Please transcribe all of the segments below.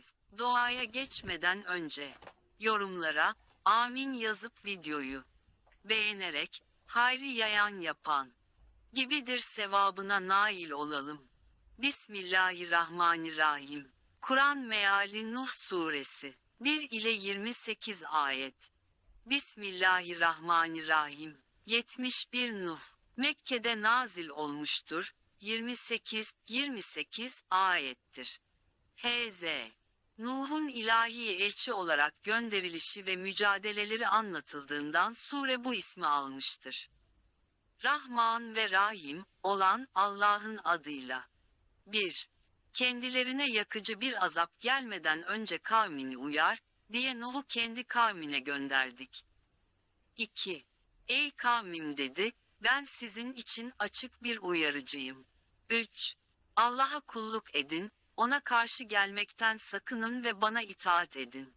ediniz. Doğaya geçmeden önce yorumlara amin yazıp videoyu beğenerek hayri yayan yapan gibidir sevabına nail olalım. Bismillahirrahmanirrahim. Kur'an meali Nuh suresi 1 ile 28 ayet. Bismillahirrahmanirrahim. 71 Nuh. Mekke'de nazil olmuştur. 28 28 ayettir. H.Z. Nuh'un ilahi elçi olarak gönderilişi ve mücadeleleri anlatıldığından sure bu ismi almıştır. Rahman ve Rahim olan Allah'ın adıyla. 1. Kendilerine yakıcı bir azap gelmeden önce kavmini uyar, diye Nuh'u kendi kavmine gönderdik. 2. Ey kavmim dedi, ben sizin için açık bir uyarıcıyım. 3. Allah'a kulluk edin, ona karşı gelmekten sakının ve bana itaat edin.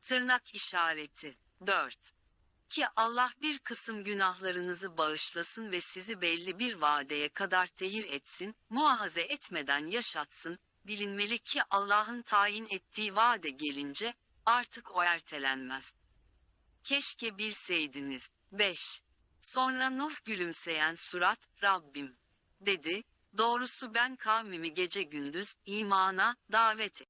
Tırnak işareti. 4. Ki Allah bir kısım günahlarınızı bağışlasın ve sizi belli bir vadeye kadar tehir etsin, muahaze etmeden yaşatsın, bilinmeli ki Allah'ın tayin ettiği vade gelince, artık o ertelenmez. Keşke bilseydiniz. 5. Sonra Nuh gülümseyen surat, Rabbim, dedi, doğrusu ben kavmimi gece gündüz, imana, davet